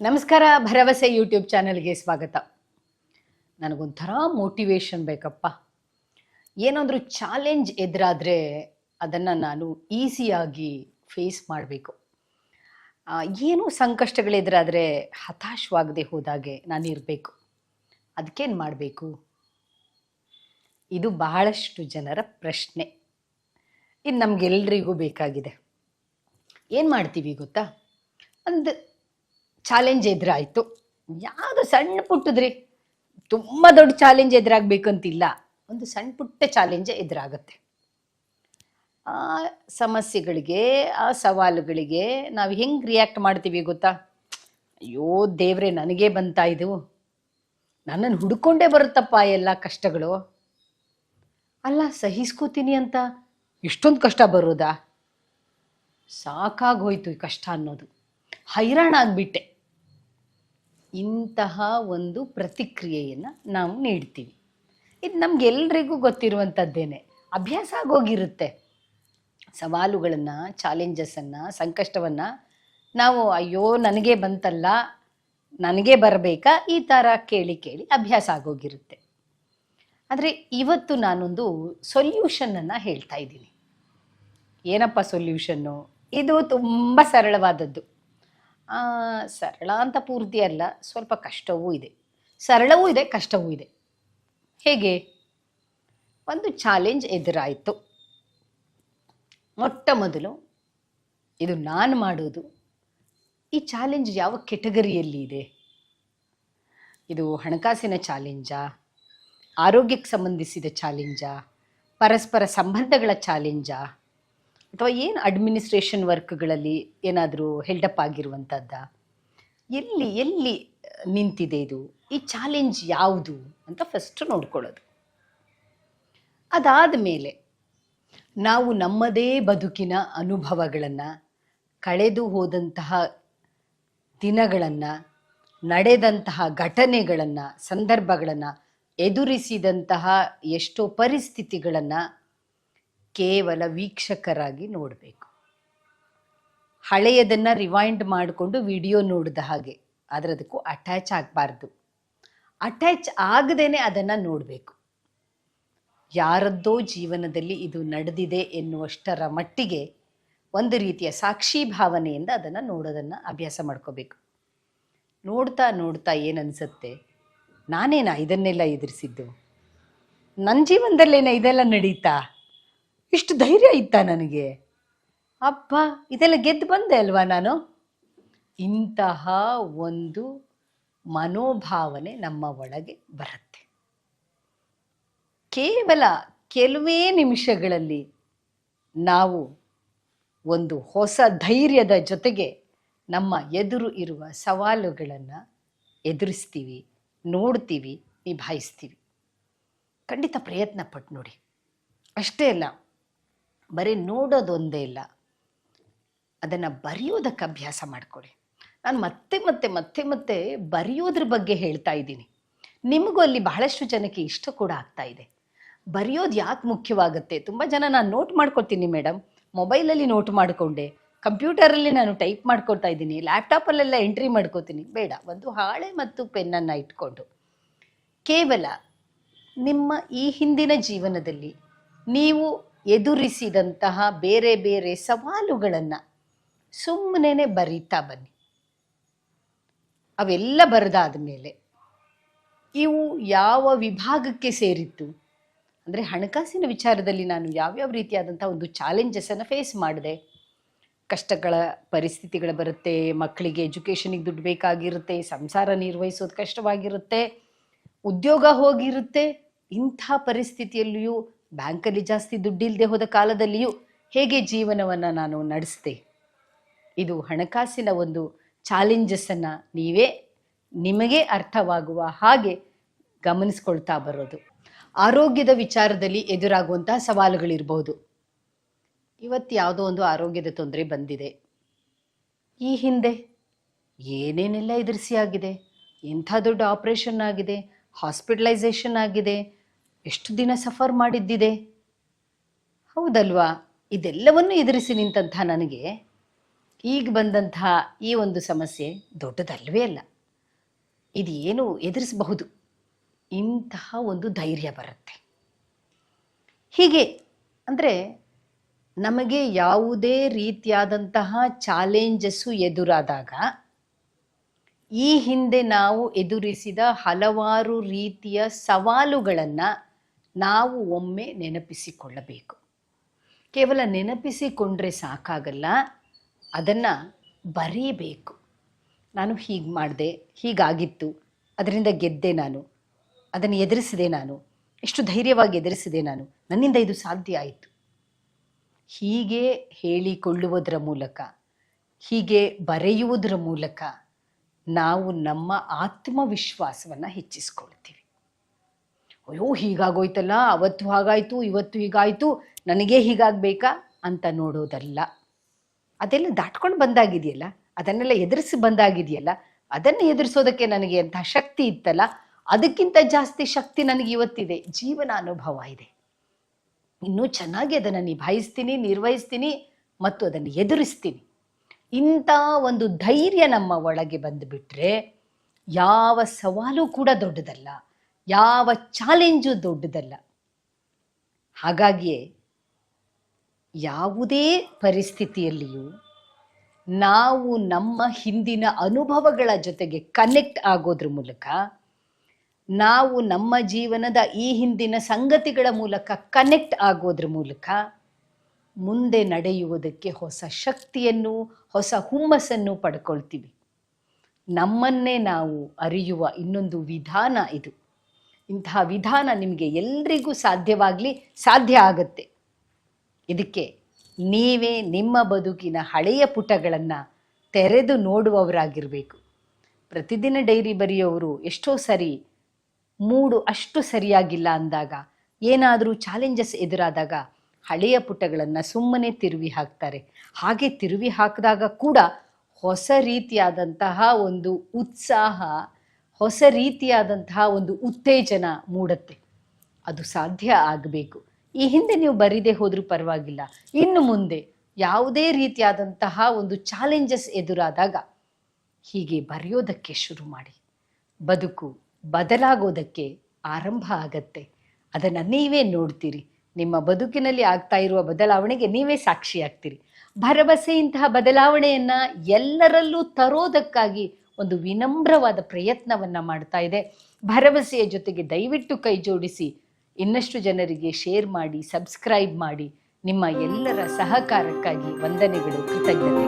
ನಮಸ್ಕಾರ, ಭರವಸೆ ಯೂಟ್ಯೂಬ್ ಚಾನಲ್ಗೆ ಸ್ವಾಗತ. ನನಗೊಂಥರ ಮೋಟಿವೇಶನ್ ಬೇಕಪ್ಪ. ಏನಾದರೂ ಚಾಲೆಂಜ್ ಎದುರಾದರೆ ಅದನ್ನು ನಾನು ಈಸಿಯಾಗಿ ಫೇಸ್ ಮಾಡಬೇಕು. ಏನು ಸಂಕಷ್ಟಗಳೆದುರಾದರೆ ಹತಾಶವಾಗದೆ ಹೋದಾಗೆ ನಾನು ಇರಬೇಕು. ಅದಕ್ಕೇನು ಮಾಡಬೇಕು? ಇದು ಬಹಳಷ್ಟು ಜನರ ಪ್ರಶ್ನೆ. ಇದು ನಮಗೆಲ್ರಿಗೂ ಬೇಕಾಗಿದೆ. ಏನು ಮಾಡ್ತೀವಿ ಗೊತ್ತಾ? ಒಂದು ಚಾಲೆಂಜ್ ಎದುರಾಯಿತು. ಯಾವುದು ಸಣ್ಣ ಪುಟ್ಟದ್ರಿ? ತುಂಬ ದೊಡ್ಡ ಚಾಲೆಂಜ್ ಎದುರಾಗಬೇಕಂತಿಲ್ಲ. ಒಂದು ಸಣ್ಣ ಪುಟ್ಟ ಚಾಲೆಂಜ್ ಎದುರಾಗುತ್ತೆ. ಆ ಸಮಸ್ಯೆಗಳಿಗೆ, ಆ ಸವಾಲುಗಳಿಗೆ ನಾವು ಹೆಂಗೆ ರಿಯಾಕ್ಟ್ ಮಾಡ್ತೀವಿ ಗೊತ್ತಾ? ಅಯ್ಯೋ ದೇವ್ರೆ, ನನಗೇ ಬಂತಾ ಇದು? ನನ್ನನ್ನು ಹುಡ್ಕೊಂಡೇ ಬರುತ್ತಪ್ಪ ಎಲ್ಲ ಕಷ್ಟಗಳು? ಅಲ್ಲ ಸಹಿಸ್ಕೋತೀನಿ ಅಂತ ಇಷ್ಟೊಂದು ಕಷ್ಟ ಬರೋದಾ? ಸಾಕಾಗೋಯ್ತು ಈ ಕಷ್ಟ ಅನ್ನೋದು. ಹೈರಾಣ ಆಗ್ಬಿಟ್ಟೆ ಇಂತಹ ಒಂದು ಪ್ರತಿಕ್ರಿಯೆಯನ್ನು ನಾವು ನೀಡ್ತೀವಿ. ಇದು ನಮಗೆಲ್ರಿಗೂ ಗೊತ್ತಿರುವಂಥದ್ದೇನೆ ಅಭ್ಯಾಸ ಆಗೋಗಿರುತ್ತೆ. ಸವಾಲುಗಳನ್ನು ಚಾಲೆಂಜಸನ್ನು ಸಂಕಷ್ಟವನ್ನು ನಾವು ಅಯ್ಯೋ ನನಗೆ ಬಂತಲ್ಲ, ನನಗೆ ಬರಬೇಕಾ ಈ ಥರ ಕೇಳಿ ಕೇಳಿ ಅಭ್ಯಾಸ ಆಗೋಗಿರುತ್ತೆ. ಆದರೆ ಇವತ್ತು ನಾನೊಂದು ಸೊಲ್ಯೂಷನನ್ನು ಹೇಳ್ತಾ ಇದ್ದೀನಿ. ಏನಪ್ಪ ಸೊಲ್ಯೂಷನ್ನು ಇದು ತುಂಬ ಸರಳವಾದದ್ದು. ಸರಳ ಅಂತ ಪೂರ್ತಿ ಅಲ್ಲ, ಸ್ವಲ್ಪ ಕಷ್ಟವೂ ಇದೆ. ಸರಳವೂ ಇದೆ, ಕಷ್ಟವೂ ಇದೆ. ಹೇಗೆ? ಒಂದು ಚಾಲೆಂಜ್ ಎದುರಾಯಿತು. ಮೊಟ್ಟ ಮೊದಲು ಇದು ನಾನು ಮಾಡೋದು. ಈ ಚಾಲೆಂಜ್ ಯಾವ ಕೆಟಗರಿಯಲ್ಲಿ ಇದೆ? ಇದು ಹಣಕಾಸಿನ ಚಾಲೆಂಜಾ ಆರೋಗ್ಯಕ್ಕೆ ಸಂಬಂಧಿಸಿದ ಚಾಲೆಂಜಾ ಪರಸ್ಪರ ಸಂಬಂಧಗಳ ಚಾಲೆಂಜಾ ಅಥವಾ ಏನು ಅಡ್ಮಿನಿಸ್ಟ್ರೇಷನ್ ವರ್ಕ್ಗಳಲ್ಲಿ ಏನಾದರೂ ಹೆಲ್ಡಪ್ ಆಗಿರುವಂಥದ್ದ ಎಲ್ಲಿ ಎಲ್ಲಿ ನಿಂತಿದೆ ಇದು? ಈ ಚಾಲೆಂಜ್ ಯಾವುದು ಅಂತ ಫಸ್ಟ್ ನೋಡ್ಕೊಳ್ಳೋದು. ಅದಾದ ಮೇಲೆ ನಾವು ನಮ್ಮದೇ ಬದುಕಿನ ಅನುಭವಗಳನ್ನು, ಕಳೆದು ಹೋದಂತಹ ದಿನಗಳನ್ನು, ನಡೆದಂತಹ ಘಟನೆಗಳನ್ನು, ಸಂದರ್ಭಗಳನ್ನು, ಎದುರಿಸಿದಂತಹ ಎಷ್ಟೋ ಪರಿಸ್ಥಿತಿಗಳನ್ನು ಕೇವಲ ವೀಕ್ಷಕರಾಗಿ ನೋಡಬೇಕು. ಹಳೆಯದನ್ನು ರಿವೈಂಡ್ ಮಾಡಿಕೊಂಡು ವಿಡಿಯೋ ನೋಡಿದ ಹಾಗೆ ಆದರೆ ಅದಕ್ಕೂ ಅಟ್ಯಾಚ್ ಆಗಬಾರ್ದು. ಅಟ್ಯಾಚ್ ಆಗದೇನೆ ಅದನ್ನು ನೋಡಬೇಕು. ಯಾರದ್ದೋ ಜೀವನದಲ್ಲಿ ಇದು ನಡೆದಿದೆ ಎನ್ನುವಷ್ಟರ ಮಟ್ಟಿಗೆ ಒಂದು ರೀತಿಯ ಸಾಕ್ಷಿ ಭಾವನೆಯಿಂದ ಅದನ್ನು ನೋಡೋದನ್ನು ಅಭ್ಯಾಸ ಮಾಡ್ಕೋಬೇಕು. ನೋಡ್ತಾ ನೋಡ್ತಾ ಏನನ್ಸುತ್ತೆ? ನಾನೇನಾ ಇದನ್ನೆಲ್ಲ ಎದುರಿಸಿದ್ದು? ನನ್ನ ಜೀವನದಲ್ಲೇನ ಇದೆಲ್ಲ ನಡೀತಾ? ಇಷ್ಟು ಧೈರ್ಯ ಇತ್ತ ನನಗೆ? ಅಪ್ಪ ಇದೆಲ್ಲ ಗೆದ್ದು ಬಂದೆ ಅಲ್ವಾ ನಾನು? ಇಂತಹ ಒಂದು ಮನೋಭಾವನೆ ನಮ್ಮ ಒಳಗೆ ಬರುತ್ತೆ. ಕೇವಲ ಕೆಲವೇ ನಿಮಿಷಗಳಲ್ಲಿ ನಾವು ಒಂದು ಹೊಸ ಧೈರ್ಯದ ಜೊತೆಗೆ ನಮ್ಮ ಎದುರು ಇರುವ ಸವಾಲುಗಳನ್ನು ಎದುರಿಸ್ತೀವಿ, ನೋಡ್ತೀವಿ, ನಿಭಾಯಿಸ್ತೀವಿ. ಖಂಡಿತ ಪ್ರಯತ್ನ ಪಟ್ಟು ನೋಡಿ. ಅಷ್ಟೇ ಅಲ್ಲ ಬರೀ ನೋಡೋದೊಂದೇ ಇಲ್ಲ. ಅದನ್ನು ಬರೆಯೋದಕ್ಕೆ ಅಭ್ಯಾಸ ಮಾಡಿಕೊಡಿ ನಾನು ಮತ್ತೆ ಮತ್ತೆ ಮತ್ತೆ ಮತ್ತೆ ಬರೆಯೋದ್ರ ಬಗ್ಗೆ ಹೇಳ್ತಾ ಇದ್ದೀನಿ. ನಿಮಗೂ ಅಲ್ಲಿ ಬಹಳಷ್ಟು ಜನಕ್ಕೆ ಇಷ್ಟ ಕೂಡ ಆಗ್ತಾ ಇದೆ. ಬರೆಯೋದು ಯಾಕೆ ಮುಖ್ಯವಾಗುತ್ತೆ? ತುಂಬ ಜನ ನಾನು ನೋಟ್ ಮಾಡ್ಕೊತೀನಿ ಮೇಡಮ್ ಮೊಬೈಲಲ್ಲಿ ನೋಟ್ ಮಾಡಿಕೊಂಡೆ. ಕಂಪ್ಯೂಟರಲ್ಲಿ ನಾನು ಟೈಪ್ ಮಾಡ್ಕೊಳ್ತಾ ಇದ್ದೀನಿ. ಲ್ಯಾಪ್ಟಾಪಲ್ಲೆಲ್ಲ ಎಂಟ್ರಿ ಮಾಡ್ಕೋತೀನಿ. ಬೇಡ, ಒಂದು ಹಾಳೆ ಮತ್ತು ಪೆನ್ನನ್ನು ಇಟ್ಕೊಂಡು. ಕೇವಲ ನಿಮ್ಮ ಈ ಹಿಂದಿನ ಜೀವನದಲ್ಲಿ ನೀವು ಎದುರಿಸಿದಂತಹ ಬೇರೆ ಬೇರೆ ಸವಾಲುಗಳನ್ನು ಸುಮ್ಮನೆ ಬರೀತಾ ಬನ್ನಿ. ಅವೆಲ್ಲ ಬರೆದಾದ ಮೇಲೆ ಇವು ಯಾವ ವಿಭಾಗಕ್ಕೆ ಸೇರಿತ್ತು ಅಂದರೆ ಹಣಕಾಸಿನ ವಿಚಾರದಲ್ಲಿ ನಾನು ಯಾವ್ಯಾವ ರೀತಿಯಾದಂಥ ಒಂದು ಚಾಲೆಂಜಸನ್ನು ಫೇಸ್ ಮಾಡಿದೆ? ಕಷ್ಟಗಳ ಪರಿಸ್ಥಿತಿಗಳು ಬರುತ್ತೆ, ಮಕ್ಕಳಿಗೆ ಎಜುಕೇಷನಿಗೆ ದುಡ್ಡು ಬೇಕಾಗಿರುತ್ತೆ, ಸಂಸಾರ ನಿರ್ವಹಿಸೋದು ಕಷ್ಟವಾಗಿರುತ್ತೆ, ಉದ್ಯೋಗ ಹೋಗಿರುತ್ತೆ, ಇಂಥ ಪರಿಸ್ಥಿತಿಯಲ್ಲಿಯೂ ಬ್ಯಾಂಕಲ್ಲಿ ಜಾಸ್ತಿ ದುಡ್ಡಿಲ್ಲದೆ ಹೋದ ಕಾಲದಲ್ಲಿಯೂ ಹೇಗೆ ಜೀವನವನ್ನು ನಾನು ನಡೆಸಿದೆ? ಇದು ಹಣಕಾಸಿನ ಒಂದು ಚಾಲೆಂಜಸ್ಸನ್ನು ನೀವೇ ನಿಮಗೆ ಅರ್ಥವಾಗುವ ಹಾಗೆ ಗಮನಿಸ್ಕೊಳ್ತಾ ಬರೋದು. ಆರೋಗ್ಯದ ವಿಚಾರದಲ್ಲಿ ಎದುರಾಗುವಂತಹ ಸವಾಲುಗಳಿರಬಹುದು ಇವತ್ತು ಯಾವುದೋ ಒಂದು ಆರೋಗ್ಯದ ತೊಂದರೆ ಬಂದಿದೆ. ಈ ಹಿಂದೆ ಏನೇನೆಲ್ಲ ಎದುರಿಸಿ ಆಗಿದೆ? ಎಂಥ ದೊಡ್ಡ ಆಪರೇಷನ್ ಆಗಿದೆ ಹಾಸ್ಪಿಟಲೈಸೇಷನ್ ಆಗಿದೆ ಎಷ್ಟು ದಿನ ಸಫರ್ ಮಾಡಿದ್ದಿದೆ? ಹೌದಲ್ವಾ? ಇದೆಲ್ಲವನ್ನು ಎದುರಿಸಿ ನಿಂತಹ ನನಗೆ ಈಗ ಬಂದಂತಹ ಈ ಒಂದು ಸಮಸ್ಯೆ ದೊಡ್ಡದಲ್ವೇ ಅಲ್ಲ. ಇದು ಏನು ಎದುರಿಸಬಹುದು? ಇಂತಹ ಒಂದು ಧೈರ್ಯ ಬರುತ್ತೆ. ಹೀಗೆ ಅಂದರೆ ನಮಗೆ ಯಾವುದೇ ರೀತಿಯಾದಂತಹ ಚಾಲೆಂಜಸ್ಸು ಎದುರಾದಾಗ ಈ ಹಿಂದೆ ನಾವು ಎದುರಿಸಿದ ಹಲವಾರು ರೀತಿಯ ಸವಾಲುಗಳನ್ನು ನಾವು ಒಮ್ಮೆ ನೆನಪಿಸಿಕೊಳ್ಳಬೇಕು. ಕೇವಲ ನೆನಪಿಸಿಕೊಂಡ್ರೆ ಸಾಕಾಗಲ್ಲ, ಅದನ್ನು ಬರೀಬೇಕು. ನಾನು ಹೀಗೆ ಮಾಡಿದೆ, ಹೀಗಾಗಿತ್ತು, ಅದರಿಂದ ಗೆದ್ದೆ ನಾನು, ಅದನ್ನು ಎದುರಿಸಿದೆ ನಾನು ಎಷ್ಟು ಧೈರ್ಯವಾಗಿ ಎದುರಿಸಿದೆ ನಾನು, ನನ್ನಿಂದ ಇದು ಸಾಧ್ಯ ಆಯಿತು. ಹೀಗೆ ಹೇಳಿಕೊಳ್ಳುವುದರ ಮೂಲಕ, ಹೀಗೆ ಬರೆಯುವುದರ ಮೂಲಕ ನಾವು ನಮ್ಮ ಆತ್ಮವಿಶ್ವಾಸವನ್ನು ಹೆಚ್ಚಿಸ್ಕೊಳ್ತೀವಿ. ಅಯ್ಯೋ, ಹೀಗಾಗೋಯ್ತಲ್ಲ, ಅವತ್ತು ಹಾಗಾಯಿತು, ಇವತ್ತು ಹೀಗಾಯಿತು, ನನಗೆ ಹೀಗಾಗಬೇಕಾ ಅಂತ ನೋಡೋದಲ್ಲ. ಅದೆಲ್ಲ ದಾಟ್ಕೊಂಡು ಬಂದಾಗಿದೆಯಲ್ಲ, ಅದನ್ನೆಲ್ಲ ಎದುರಿಸಿ ಬಂದಾಗಿದೆಯಲ್ಲ, ಅದನ್ನು ಎದುರಿಸೋದಕ್ಕೆ ನನಗೆ ಎಂಥ ಶಕ್ತಿ ಇತ್ತಲ್ಲ, ಅದಕ್ಕಿಂತ ಜಾಸ್ತಿ ಶಕ್ತಿ ನನಗೆ ಇವತ್ತಿದೆ, ಜೀವನ ಅನುಭವ ಇದೆ. ಇನ್ನೂ ಚೆನ್ನಾಗಿ ಅದನ್ನು ನಿಭಾಯಿಸ್ತೀನಿ, ನಿರ್ವಹಿಸ್ತೀನಿ ಮತ್ತು ಅದನ್ನು ಎದುರಿಸ್ತೀನಿ. ಇಂಥ ಒಂದು ಧೈರ್ಯ ನಮ್ಮ ಒಳಗೆ ಬಂದುಬಿಟ್ರೆ ಯಾವ ಸವಾಲು ಕೂಡ ದೊಡ್ಡದಲ್ಲ. ಯಾವ ಚಾಲೆಂಜು ದೊಡ್ಡದಲ್ಲ. ಹಾಗಾಗಿಯೇ ಯಾವುದೇ ಪರಿಸ್ಥಿತಿಯಲ್ಲಿಯೂ ನಾವು ನಮ್ಮ ಹಿಂದಿನ ಅನುಭವಗಳ ಜೊತೆಗೆ ಕನೆಕ್ಟ್ ಆಗೋದ್ರ ಮೂಲಕ, ನಾವು ನಮ್ಮ ಜೀವನದ ಈ ಹಿಂದಿನ ಸಂಗತಿಗಳ ಮೂಲಕ ಕನೆಕ್ಟ್ ಆಗೋದ್ರ ಮೂಲಕ ಮುಂದೆ ನಡೆಯುವುದಕ್ಕೆ ಹೊಸ ಶಕ್ತಿಯನ್ನು, ಹೊಸ ಹುಮ್ಮಸ್ಸನ್ನು ಪಡ್ಕೊಳ್ತೀವಿ. ನಮ್ಮನ್ನೇ ನಾವು ಅರಿಯುವ ಇನ್ನೊಂದು ವಿಧಾನ ಇದು. ಇಂತಹ ವಿಧಾನ ನಿಮಗೆ ಎಲ್ರಿಗೂ ಸಾಧ್ಯವಾಗಲಿ ಸಾಧ್ಯ ಆಗುತ್ತೆ. ಇದಕ್ಕೆ ನೀವೇ ನಿಮ್ಮ ಬದುಕಿನ ಹಳೆಯ ಪುಟಗಳನ್ನು ತೆರೆದು ನೋಡುವವರಾಗಿರಬೇಕು. ಪ್ರತಿದಿನ ಡೈರಿ ಬರೆಯೋರು ಎಷ್ಟೋ ಸರಿ ಮೂಡು ಅಷ್ಟು ಸರಿಯಾಗಿಲ್ಲ ಅಂದಾಗ, ಏನಾದರೂ ಚಾಲೆಂಜಸ್ ಎದುರಾದಾಗ ಹಳೆಯ ಪುಟಗಳನ್ನು ಸುಮ್ಮನೆ ತಿರುವಿ ಹಾಕ್ತಾರೆ. ಹಾಗೆ ತಿರುವಿ ಹಾಕಿದಾಗ ಕೂಡ ಹೊಸ ರೀತಿಯಾದಂತಹ ಒಂದು ಉತ್ಸಾಹ ಹೊಸ ರೀತಿಯಾದಂತಹ ಒಂದು ಉತ್ತೇಜನ ಮೂಡುತ್ತೆ. ಅದು ಸಾಧ್ಯ ಆಗಬೇಕು. ಈ ಹಿಂದೆ ನೀವು ಬರೀದೇ ಹೋದರೂ ಪರವಾಗಿಲ್ಲ. ಇನ್ನು ಮುಂದೆ ಯಾವುದೇ ರೀತಿಯಾದಂತಹ ಒಂದು ಚಾಲೆಂಜಸ್ ಎದುರಾದಾಗ ಹೀಗೆ ಬರೆಯೋದಕ್ಕೆ ಶುರು ಮಾಡಿ. ಬದುಕು ಬದಲಾಗೋದಕ್ಕೆ ಆರಂಭ ಆಗತ್ತೆ. ಅದನ್ನು ನೀವೇ ನೋಡ್ತೀರಿ. ನಿಮ್ಮ ಬದುಕಿನಲ್ಲಿ ಆಗ್ತಾ ಇರುವ ಬದಲಾವಣೆಗೆ ನೀವೇ ಸಾಕ್ಷಿಯಾಗ್ತೀರಿ. ಭರವಸೆ ಇಂತಹ ಬದಲಾವಣೆಯನ್ನು ಎಲ್ಲರಲ್ಲೂ ತರೋದಕ್ಕಾಗಿ ಒಂದು ವಿನಮ್ರವಾದ ಪ್ರಯತ್ನವನ್ನ ಮಾಡ್ತಾ ಇದೆ. ಭರವಸೆಯ ಜೊತೆಗೆ ದಯವಿಟ್ಟು ಕೈ ಜೋಡಿಸಿ, ಇನ್ನಷ್ಟು ಜನರಿಗೆ ಶೇರ್ ಮಾಡಿ, ಸಬ್ಸ್ಕ್ರೈಬ್ ಮಾಡಿ. ನಿಮ್ಮ ಎಲ್ಲರ ಸಹಕಾರಕ್ಕಾಗಿ ವಂದನೆಗಳು ಕೃತಜ್ಞತೆ